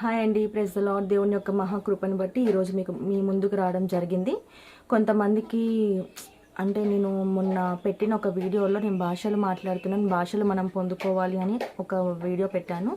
Hi అండి. Press lord దేవుని యొక్క మహాకృపను బట్టి ఈరోజు మీకు మీ ముందుకు రావడం జరిగింది. కొంతమందికి అంటే నేను మొన్న పెట్టిన ఒక వీడియోలో నేను భాషలు మాట్లాడుతున్నాను. భాషలు మనం పొందుకోవాలి అని ఒక వీడియో పెట్టాను.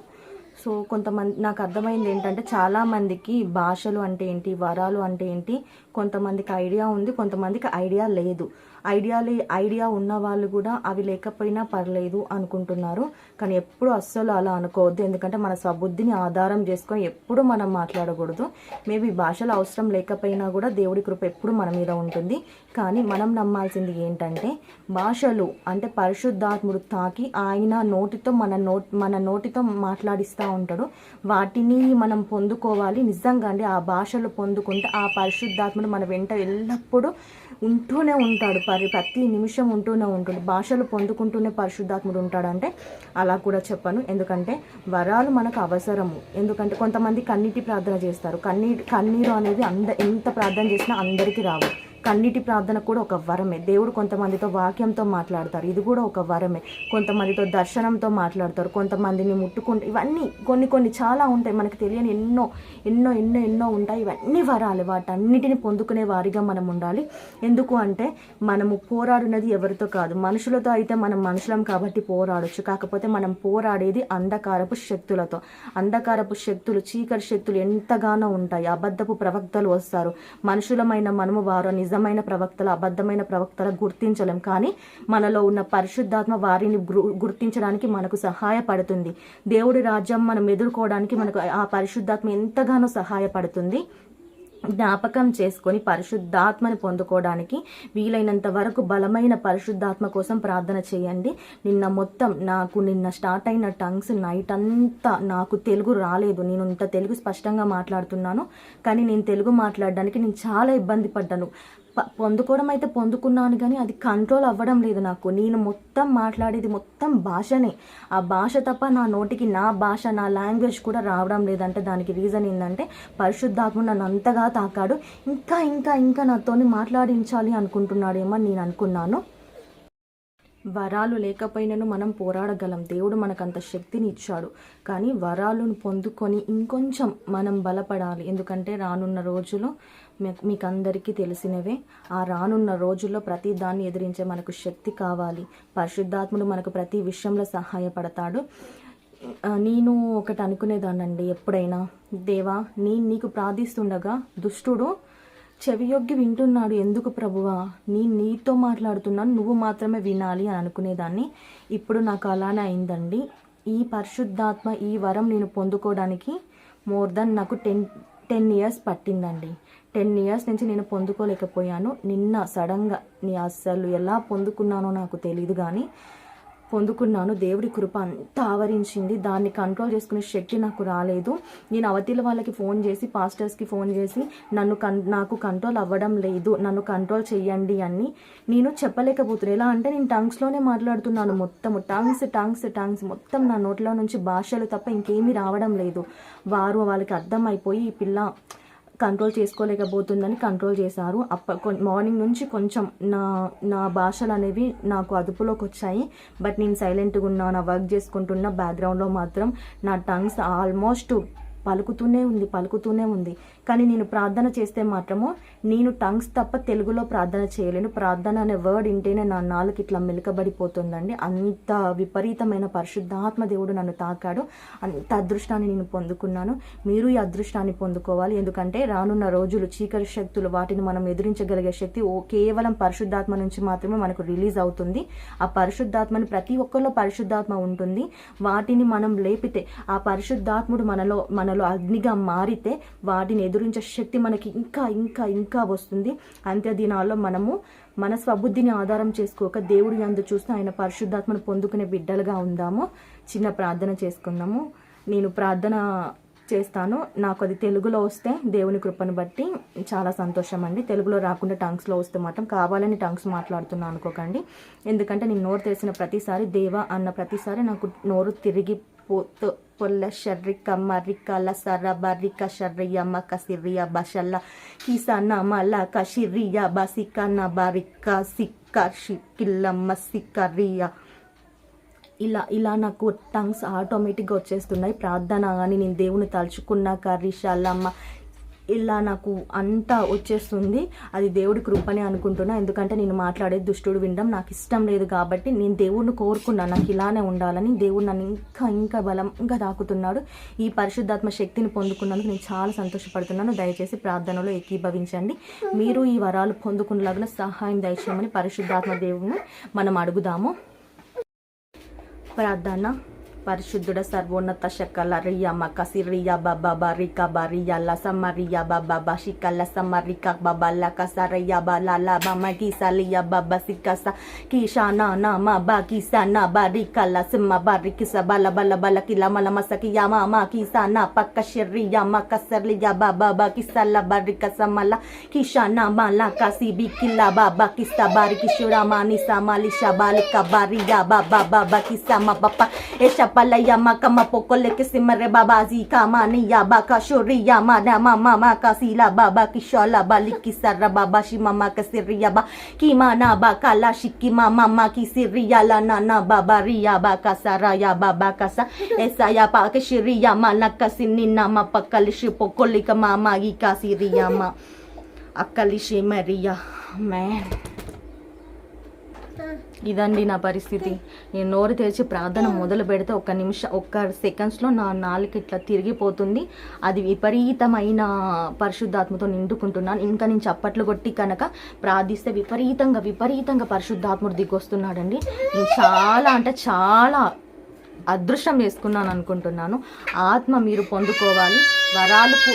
సో కొంతమంది నాకు అర్థమైంది ఏంటంటే చాలామందికి భాషలు అంటే ఏంటి వరాలు అంటే ఏంటి కొంతమందికి ఐడియా ఉంది కొంతమందికి ఐడియా లేదు. ఐడియాలే ఐడియా ఉన్న వాళ్ళు కూడా అవి లేకపోయినా పర్లేదు అనుకుంటున్నారు. కానీ ఎప్పుడు అస్సలు అలా అనుకోవద్దు. ఎందుకంటే మన స్వబుద్ధిని ఆధారం చేసుకొని ఎప్పుడు మనం మాట్లాడకూడదు. మేబీ భాషలు అవసరం లేకపోయినా కూడా దేవుడి కృప ఎప్పుడు మన మీద ఉంటుంది. కానీ మనం నమ్మాల్సింది ఏంటంటే భాషలు అంటే పరిశుద్ధాత్ముడు తాకి ఆయన నోటితో మన నో మన నోటితో మాట్లాడిస్తూ ఉంటాడు. వాటిని మనం పొందుకోవాలి. నిజంగా అండి ఆ భాషలు పొందుకుంటే ఆ పరిశుద్ధాత్ముడు మన వెంట ఎల్లప్పుడూ ఉంటూనే ఉంటాడు. పరి ప్రతి నిమిషం ఉంటూనే ఉంటుంది. భాషలు పొందుకుంటూనే పరిశుద్ధాత్ముడు ఉంటాడంటే అలా కూడా చెప్పను. ఎందుకంటే వరాలు మనకు అవసరము. ఎందుకంటే కొంతమంది కన్నీటి ప్రార్థన చేస్తారు. కన్నీ కన్నీరు అనేది అంద ఎంత ప్రార్థన చేసినా అందరికీ రావు. కన్నీటి ప్రార్థన కూడా ఒక వరమే. దేవుడు కొంతమందితో వాక్యంతో మాట్లాడతారు. ఇది కూడా ఒక వరమే. కొంతమందితో దర్శనంతో మాట్లాడతారు. కొంతమందిని ముట్టుకుంటే ఇవన్నీ కొన్ని కొన్ని చాలా ఉంటాయి. మనకు తెలియని ఎన్నో ఎన్నో ఎన్నో ఎన్నో ఉంటాయి. ఇవన్నీ వరాలు. వాటన్నిటిని పొందుకునే వారిగా మనం ఉండాలి. ఎందుకు అంటే మనము పోరాడినది ఎవరితో కాదు. మనుషులతో అయితే మనం మనుషులం కాబట్టి పోరాడొచ్చు. కాకపోతే మనం పోరాడేది అంధకారపు శక్తులతో. అంధకారపు శక్తులు చీకటి శక్తులు ఎంతగానో ఉంటాయి. అబద్ధపు ప్రవక్తలు వస్తారు. మనుషులమైన మనము వారు నిజమైన ప్రవక్తల అబద్ధమైన ప్రవక్తల గుర్తించలేం. కానీ మనలో ఉన్న పరిశుద్ధాత్మ వారిని గుర్తించడానికి మనకు సహాయపడుతుంది. దేవుడి రాజ్యం మనం ఎదుర్కోవడానికి మనకు ఆ పరిశుద్ధాత్మ ఎంతగానో సహాయపడుతుంది. జ్ఞాపకం చేసుకొని పరిశుద్ధాత్మని పొందుకోవడానికి వీలైనంత వరకు బలమైన పరిశుద్ధాత్మ కోసం ప్రార్థన చేయండి. నిన్న మొత్తం నాకు నిన్న స్టార్ట్ అయిన టంగ్స్ నైట్ అంతా నాకు తెలుగు రాలేదు. నేను ఇంత తెలుగు స్పష్టంగా మాట్లాడుతున్నాను. కానీ నేను తెలుగు మాట్లాడడానికి నేను చాలా ఇబ్బంది పడ్డాను. పొందుకోవడం అయితే పొందుకున్నాను కానీ అది కంట్రోల్ అవ్వడం లేదు నాకు. నేను మొత్తం మాట్లాడేది మొత్తం భాషనే. ఆ భాష తప్ప నా నోటికి నా భాష నా లాంగ్వేజ్ కూడా రావడం లేదంటే దానికి రీజన్ ఏంటంటే పరిశుద్ధాత్మ నన్ను అంతగా తాకాడు. ఇంకా ఇంకా ఇంకా నాతోని మాట్లాడించాలి అనుకుంటున్నాడేమో అని నేను అనుకున్నాను. వరాలు లేకపోయినను మనం పోరాడగలం. దేవుడు మనకు అంత శక్తిని ఇచ్చాడు కానీ వరాలను పొందుకొని ఇంకొంచెం మనం బలపడాలి. ఎందుకంటే రానున్న రోజులు మీకు అందరికీ తెలిసినవే ఆ రానున్న రోజుల్లో ప్రతి దాన్ని ఎదిరించే మనకు శక్తి కావాలి. పరిశుద్ధాత్ముడు మనకు ప్రతి విషయంలో సహాయపడతాడు. నేను ఒకటి అనుకునేదానండి ఎప్పుడైనా. దేవా నేను నీకు ప్రార్థిస్తుండగా దుష్టుడు చెవియొగ్గి వింటున్నాడు. ఎందుకు ప్రభువా? నీ నీతో మాట్లాడుతున్నాను నువ్వు మాత్రమే వినాలి అని అనుకునేదాన్ని. ఇప్పుడు నాకు అలానే అయిందండి. ఈ పరిశుద్ధాత్మ ఈ వరం నేను పొందుకోవడానికి మోర్ దెన్ నాకు టెన్ టెన్ ఇయర్స్ పట్టిందండి. టెన్ ఇయర్స్ నుంచి నేను పొందుకోలేకపోయాను. నిన్న సడన్గా నీ అస్సలు ఎలా పొందుకున్నానో నాకు తెలియదు కానీ పొందుకున్నాను. దేవుడి కృప అంతా ఆవరించింది. దాన్ని కంట్రోల్ చేసుకునే శక్తి నాకు రాలేదు. నేను అవతల వాళ్ళకి ఫోన్ చేసి పాస్టర్స్కి ఫోన్ చేసి నన్ను కన్ నాకు కంట్రోల్ అవ్వడం లేదు. నన్ను కంట్రోల్ చేయండి అని నేను చెప్పలేకపోతున్నాను ఎలా అంటే నేను టంగ్స్లోనే మాట్లాడుతున్నాను మొత్తం టంగ్స్ టంగ్స్ టంగ్స్ మొత్తం నా నోట్లో నుంచి భాషలు తప్ప ఇంకేమీ రావడం లేదు. వారు వాళ్ళకి అర్థమైపోయి ఈ పిల్ల కంట్రోల్ చేసుకోలేకపోతుందని కంట్రోల్ చేశారు. అప్ప మార్నింగ్ నుంచి కొంచెం నా నా భాషలు అనేవి నాకు అదుపులోకి వచ్చాయి. బట్ నేను సైలెంట్గా ఉన్నా నా వర్క్ చేసుకుంటున్న బ్యాక్గ్రౌండ్లో మాత్రం నా టంగ్స్ ఆల్మోస్ట్ పలుకుతూనే ఉంది పలుకుతూనే ఉంది. కానీ నేను ప్రార్థన చేస్తే మాత్రము నేను టంగ్స్ తప్ప తెలుగులో ప్రార్థన చేయలేను. ప్రార్థన అనే వర్డ్ వింటేనే నా నాలుగు ఇట్లా మెలకబడిపోతుందండి. అంత విపరీతమైన పరిశుద్ధాత్మ దేవుడు నన్ను తాకాడు. అంత అదృష్టాన్ని నేను పొందుకున్నాను. మీరు ఈ అదృష్టాన్ని పొందుకోవాలి. ఎందుకంటే రానున్న రోజులు చీకటి శక్తులు వాటిని మనం ఎదిరించగలిగే శక్తి ఓ కేవలం పరిశుద్ధాత్మ నుంచి మాత్రమే మనకు రిలీజ్ అవుతుంది. ఆ పరిశుద్ధాత్మని ప్రతి ఒక్కరిలో పరిశుద్ధాత్మ ఉంటుంది. వాటిని మనం లేపితే ఆ పరిశుద్ధాత్ముడు మనలో మన మనలో అగ్నిగా మారితే వాటిని ఎదురించే శక్తి మనకి ఇంకా ఇంకా ఇంకా వస్తుంది. అంత్య దినాల్లో మనము మన స్వబుద్ధిని ఆధారం చేసుకోక దేవుడి అందు చూస్తే ఆయన పరిశుద్ధాత్మను పొందుకునే బిడ్డలుగా ఉందాము. చిన్న ప్రార్థన చేసుకుందాము. నేను ప్రార్థన చేస్తాను. నాకు అది తెలుగులో వస్తే దేవుని కృపను బట్టి చాలా సంతోషం అండి. తెలుగులో రాకుండా టంగ్స్లో వస్తే మాత్రం కావాలని టంగ్స్ మాట్లాడుతున్నాను అనుకోకండి. ఎందుకంటే నేను నోరు తెలిసిన ప్రతిసారి దేవా అన్న ప్రతిసారి నాకు నోరు తిరిగి పోతూ పొల్ల షర్రిక మర్రిక లసర బర్రిక షర్రియ మక సిర్రియ బషల్ల కిసన మల కషిరియ బసిక నబరిక సిక్క షిక్కిల్లమ్మ సిక్కరియ ఇలా ఇలా నాకు టంగ్స్ ఆటోమేటిక్గా వచ్చేస్తున్నాయి. ప్రార్థన కానీ నేను దేవుని తలుచుకున్నాక రిషాలమ్మ ఇలా నాకు అంతా వచ్చేస్తుంది. అది దేవుడి కృపనే అనుకుంటున్నా. ఎందుకంటే నేను మాట్లాడే దుష్టుడు వినడం నాకు ఇష్టం లేదు కాబట్టి నేను దేవుడిని కోరుకున్నాను నాకు ఇలానే ఉండాలని దేవుడు నన్ను ఇంకా ఇంకా బలంగా తాకుతున్నాడు ఈ పరిశుద్ధాత్మ శక్తిని పొందుకున్నందుకు నేను చాలా సంతోషపడుతున్నాను. దయచేసి ప్రార్థనలో ఏకీభవించండి. మీరు ఈ వరాలు పొందుకునేలాగా సహాయం దయచేయమని పరిశుద్ధాత్మ దేవుని మనం అడుగుదాము. ప్రార్థన. పరిశుద్ధుడ సర్వోన్నత శకల రియా మకసి రియా బాబా బారిక బారియా లసమ రియా బాబా బాషిక లసమ రిక బాబా లకస రియా బాలా లాబా మగిస లియా బాబా సికస కీషానా నామ బా కీసా నా బారిక లసమ బారికిస బల బల బల కిల మల మసకి యా మామ కీసా నా పక్క షర్రియా మకసర్ లియా బాబా బా కిస ల బారిక సమల కీషానా మాలా కాసి బికిలా బాబా కిస బారికి షురా మాని సామాలి షబాలిక బారియా బాబా బాబా కిస మా పప్ప Esha పలయ్య మకమ్మ పొక్కొల్లకి సిమ్మర్రె బాబాజీ కామా నియా బాకా షోరియా మానా మామ మామా శీలా బాబా కిషాల బాలికి సర్ర బాబా షిమమ్మ కసిర్రియా బా కీమా నా బా కాలా షిక్కి మా మమ్మ కి సిర్రియా లా నానా బాబా రియా బా కసరాయా బాబా కస ఎసాయా పాక షిరియా మా నక్క సిన్నిన్న మా పక్కలిషి పొక్కొల్లిక మామ ఈ కాసిరియా మా అక్కలిషి మరియా మే ఇదండి నా పరిస్థితి. నేను నోరు తెరిచి ప్రార్థన మొదలు పెడితే ఒక్క నిమిషం ఒక్క సెకండ్స్లో నా నాలుగు ఇట్లా తిరిగిపోతుంది. అది విపరీతమైన పరిశుద్ధాత్మతో నిండుకుంటున్నాను. ఇంకా నేను చప్పట్లు కొట్టి కనుక ప్రార్థిస్తే విపరీతంగా విపరీతంగా పరిశుద్ధాత్ముడు దిగొస్తున్నాడండి. నేను చాలా అంటే చాలా అదృష్టం చేసుకున్నాను అనుకుంటున్నాను. ఆత్మ మీరు పొందుకోవాలి. వరాలకు